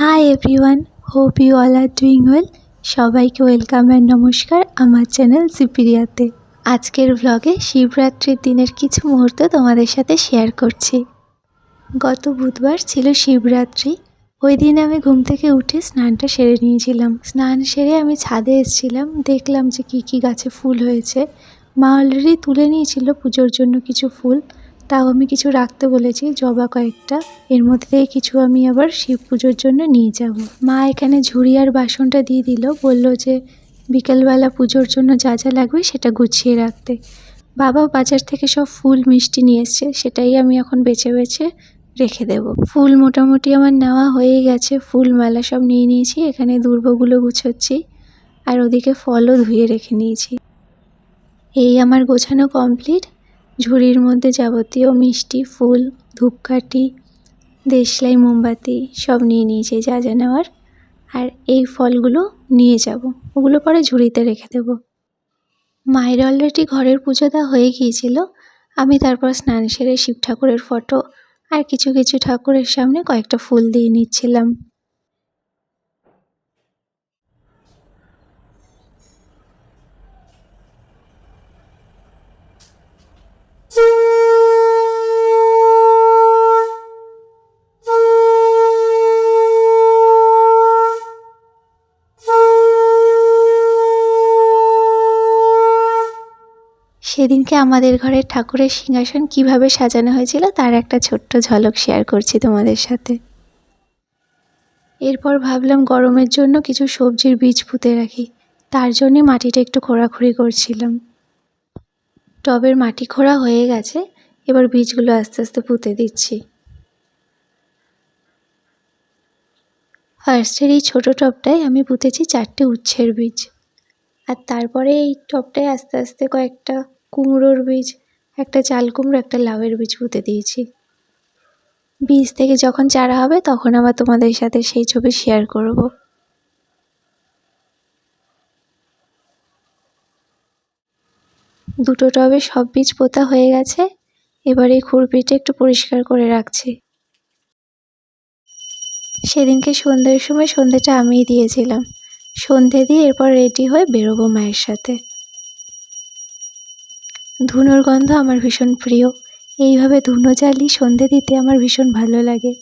Hi everyone hope you all are doing well সবাইকে welcome and নমস্কার আমার channel সিপিরিয়াতে আজকের ভ্লগে শিবরাত্রির দিনের কিছু মুহূর্ত তোমাদের সাথে শেয়ার করছি। গত বুধবার ছিল শিবরাত্রি। ওই দিন আমি ঘুম থেকে উঠে স্নানটা সেরে নিয়েছিলাম। স্নান সেরে আমি ছাদে এসেছিলাম। দেখলাম যে কী কী গাছে ফুল হয়েছে। মা অলরেডি তুলে নিয়েছিল পুজোর জন্য কিছু ফুল। তাও আমি কিছু রাখতে বলেছি, জবা কয়েকটা। এর মধ্যে কিছু আমি আবার শিব পুজোর জন্য নিয়ে যাব। মা এখানে ঝুড়ি আর বাসনটা দিয়ে দিল, বলল যে বিকেলবেলা পুজোর জন্য যা যা লাগবে সেটা গুছিয়ে রাখতে। বাবা বাজার থেকে সব ফুল, মিষ্টি নিয়ে এসছে, সেটাই আমি এখন বেছে বেছে রেখে দেব। ফুল মোটামুটি আমার নেওয়া হয়ে গেছে, ফুল মালা সব নিয়ে নিয়েছি, এখানে দুর্বগুলো গুছোচ্ছি, আর ওদিকে ফলও ধুয়ে রেখে নিয়েছি। এই আমার গোছানো কমপ্লিট ঝুড়ির মধ্যে যাবতীয় মিষ্টি, ফুল, ধূপকাঠি, দেশলাই, মোমবাতি সব নিয়ে নিয়েছি যা যা নেওয়ার। আর এই ফলগুলো নিয়ে যাব। ওগুলো পরে ঝুড়িতে রেখে দেব। মায়ের অলরেডি ঘরের পুজো দেওয়া হয়ে গিয়েছিল। আমি তারপর স্নান সেরে শিব ঠাকুরের ফটো আর কিছু কিছু ঠাকুরের সামনে কয়েকটা ফুল দিয়ে নিচ্ছিলাম। সেদিনকে আমাদের ঘরের ঠাকুরের সিংহাসন কীভাবে সাজানো হয়েছিল তার একটা ছোট্ট ঝলক শেয়ার করছি তোমাদের সাথে। এরপর ভাবলাম গরমের জন্য কিছু সবজির বীজ পুঁতে রাখি, তার জন্যে মাটিটা একটু খোঁড়াখুড়ি করছিলাম। টবের মাটি খোঁড়া হয়ে গেছে, এবার বীজগুলো আস্তে আস্তে পুঁতে দিচ্ছি। ফার্স্টের এই ছোটো টবটায় আমি পুঁতেছি চারটে উচ্ছের বীজ, আর তারপরে এই টবটায় আস্তে আস্তে কয়েকটা কুমড়োর বীজ, একটা চাল কুমড়ো, একটা লাউয়ের বীজ পুঁতে দিয়েছি। বীজ থেকে যখন চারা হবে, তখন আবার তোমাদের সাথে সেই ছবি শেয়ার করব। দুটো টবে সব বীজ পোতা হয়ে গেছে। এবার এই খুরপিটা একটু পরিষ্কার করে রাখছি। সেদিনকে সন্ধ্যের সময় সন্ধ্যেটা আমিই দিয়েছিলাম। সন্ধে দিয়ে এরপর রেডি হয়ে বেরোবো মায়ের সাথে। ধুনোর গন্ধ আমার ভীষণ প্রিয়। এইভাবে ধুনো জ্বালিয়ে সন্ধে দিতে আমার ভীষণ ভালো লাগে।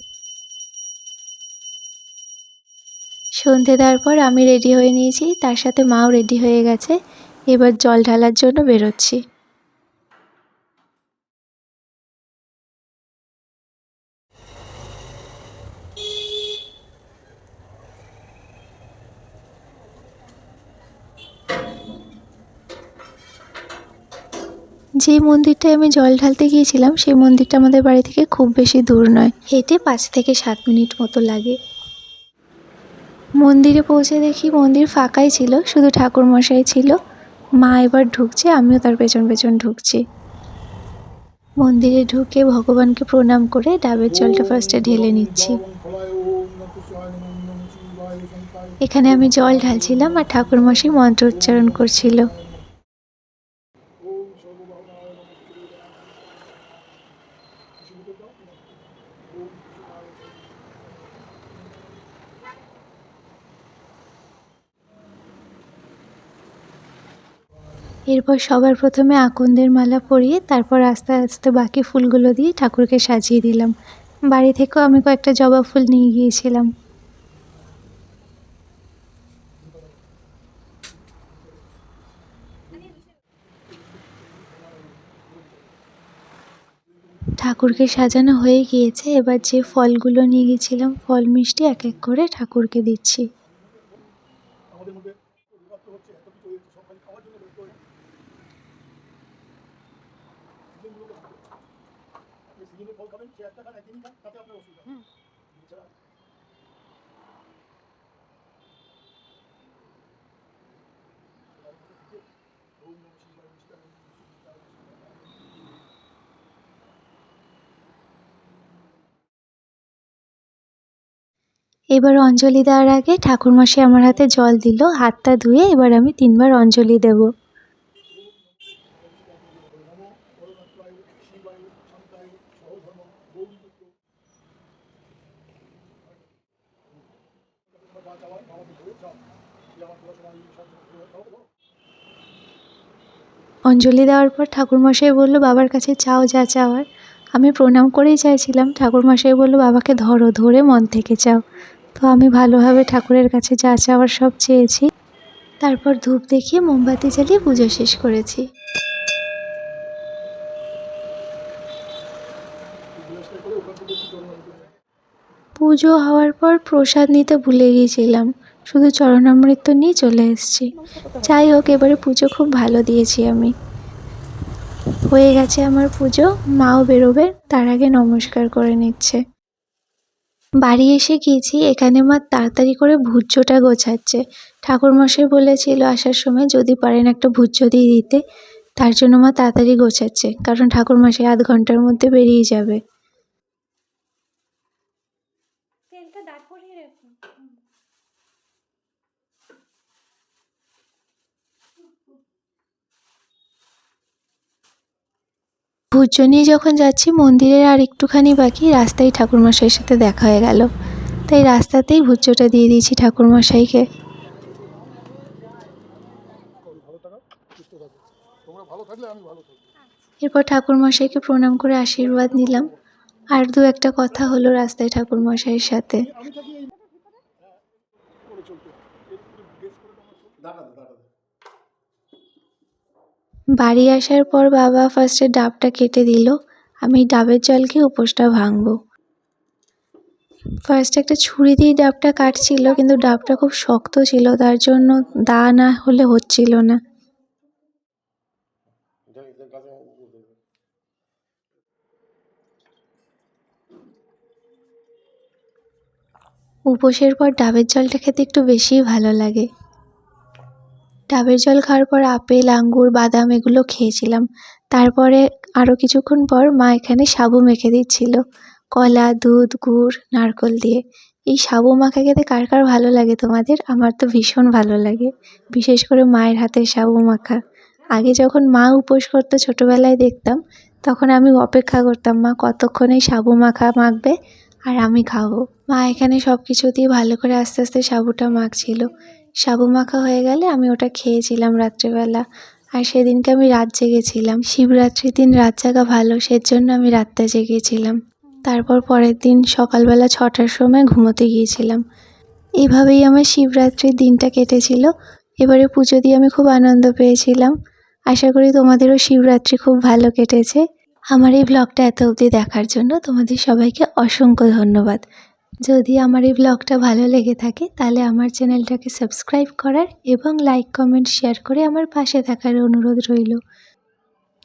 সন্ধে দেওয়ার পর আমি রেডি হয়ে নিয়েছি, তার সাথে মাও রেডি হয়ে গেছে। এবার জল ঢালার জন্য বেরোচ্ছি। যে মন্দিরটায় আমি জল ঢালতে গিয়েছিলাম, সেই মন্দিরটা আমাদের বাড়ি থেকে খুব বেশি দূর নয়। হেঁটে পাঁচ থেকে সাত মিনিট মতো লাগে। মন্দিরে পৌঁছে দেখি মন্দির ফাঁকাই ছিল, শুধু ঠাকুরমশাই ছিল। মা এবার ঢুকছে, আমিও তার পেছন পেছন ঢুকছি। মন্দিরে ঢুকে ভগবানকে প্রণাম করে ডাবের জলটা ফার্স্টে ঢেলে নিচ্ছি। এখানে আমি জল ঢালছিলাম আর ঠাকুরমশাই মন্ত্র উচ্চারণ করছিল। এরপর সবার প্রথমে আকন্দের মালা পরিয়ে তারপর আস্তে আস্তে বাকি ফুলগুলো দিয়ে ঠাকুরকে সাজিয়ে দিলাম। বাড়ি থেকেও আমি কয়েকটা জবা ফুল নিয়ে গিয়েছিলাম। ঠাকুরকে সাজানো হয়ে গিয়েছে। এবার যে ফলগুলো নিয়ে গেছিলাম ফল মিষ্টি এক এক করে ঠাকুরকে দিচ্ছি। এবার অঞ্জলি দেওয়ার আগে ঠাকুরমশাই আমার হাতে জল দিল, হাতটা ধুয়ে এবার আমি তিনবার অঞ্জলি দেব। অঞ্জলি দেওয়ার পর ঠাকুরমশাই বলল, বাবার কাছে চাও যা চাওয়ার। আমি প্রণাম করেই চাইছিলাম। ঠাকুরমশাই বলল, বাবাকে ধরো, ধরে মন থেকে চাও। তো আমি ভালোভাবে ঠাকুরের কাছে যা চাওয়ার সব চেয়েছি। তারপর ধূপ দেখিয়ে মোমবাতি জ্বালিয়ে পুজো শেষ করেছি। পুজো হওয়ার পর প্রসাদ নিতে ভুলে গিয়েছিলাম। শুধু চরণামৃত নিয়ে চলে এসেছি। যাই হোক, এবারে পুজো খুব ভালো দিয়েছি আমি। হয়ে গেছে আমার পুজো। মাও বেরোবে, তার আগে নমস্কার করে নিচ্ছে। বাড়ি এসে গিয়েছি, এখানে মা তাড়াতাড়ি করে ভুজ্যটা গোছাচ্ছে। ঠাকুরমশাই বলেছিল আসার সময় যদি পারেন একটা ভুজ্য দিয়ে দিতে, তার জন্য মা তাড়াতাড়ি গোছাচ্ছে, কারণ ঠাকুরমশাই আধ ঘণ্টার মধ্যে বেরিয়ে যাবে। ভুজ্য নিয়ে যখন যাচ্ছি, মন্দিরের আর একটুখানি বাকি রাস্তায় ঠাকুরমশাইয়ের সাথে দেখা হয়ে গেল। তাই রাস্তাতেই ভুজ্যটা দিয়ে দিয়েছি ঠাকুরমশাইকে। এরপর ঠাকুরমশাইকে প্রণাম করে আশীর্বাদ নিলাম। আর দু একটা কথা হলো রাস্তায় ঠাকুরমশাইয়ের সাথে আমি থাকি এই করে চলতে দাঁড়াতে দাঁড়াতে বাড়ি আসার পর বাবা ফার্স্টে ডাবটা কেটে দিল। আমি ডাবের জলকে উপোসটা ভাঙবো। ফার্স্ট একটা ছুরি দিয়ে ডাবটা কাটছিল, কিন্তু ডাবটা খুব শক্ত ছিল, তার জন্য দা না হলে হচ্ছিল না। উপোসের পর ডাবের জলটা খেতে একটু বেশিই ভালো লাগে। ডাবের জল খাওয়ার পর আপেল, আঙ্গুর, বাদাম এগুলো খেয়েছিলাম। তারপরে আরও কিছুক্ষণ পর মা এখানে সাবু মেখে দিচ্ছিল। কলা, দুধ, গুড়, নারকল দিয়ে। এই সাবু মাখা খেতে কার কার ভালো লাগে তোমাদের? আমার তো ভীষণ ভালো লাগে। বিশেষ করে মায়ের হাতের সাবু মাখা। আগে যখন মা উপোস করতো ছোটোবেলায় দেখতাম, তখন আমি অপেক্ষা করতাম, মা, কতক্ষণ সাবু মাখা মাখবে আর আমি খাব? মা এখানে সব কিছু দিয়ে ভালো করে আস্তে আস্তে সাবুটা মাখছিল। সাবু মাখা হয়ে গেলে আমি ওটা খেয়েছিলাম রাত্রেবেলা। আর সেদিনকে আমি রাত জেগেছিলাম। শিবরাত্রির দিন রাত জাগা ভালো, সেজন্য আমি রাতটা জেগেছিলাম। তারপর পরের দিন সকালবেলা ছটার সময় ঘুমোতে গিয়েছিলাম। এভাবেই আমার শিবরাত্রির দিনটা কেটেছিল। এবারে পুজো দিয়ে আমি খুব আনন্দ পেয়েছিলাম। আশা করি তোমাদেরও শিবরাত্রি খুব ভালো কেটেছে। আমার এই ব্লগটা এত অবধি দেখার জন্য তোমাদের সবাইকে অসংখ্য ধন্যবাদ। যদি আমার এই ব্লগটা ভালো লেগে থাকে, তাহলে আমার চ্যানেলটাকে সাবস্ক্রাইব করার এবং লাইক কমেন্ট শেয়ার করে আমার পাশে থাকার অনুরোধ রইল।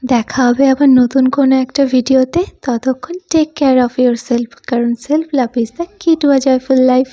দেখা হবে আবার নতুন কোনো একটা ভিডিওতে ততক্ষণ take care of yourself কারণ self love is the key to a joyful life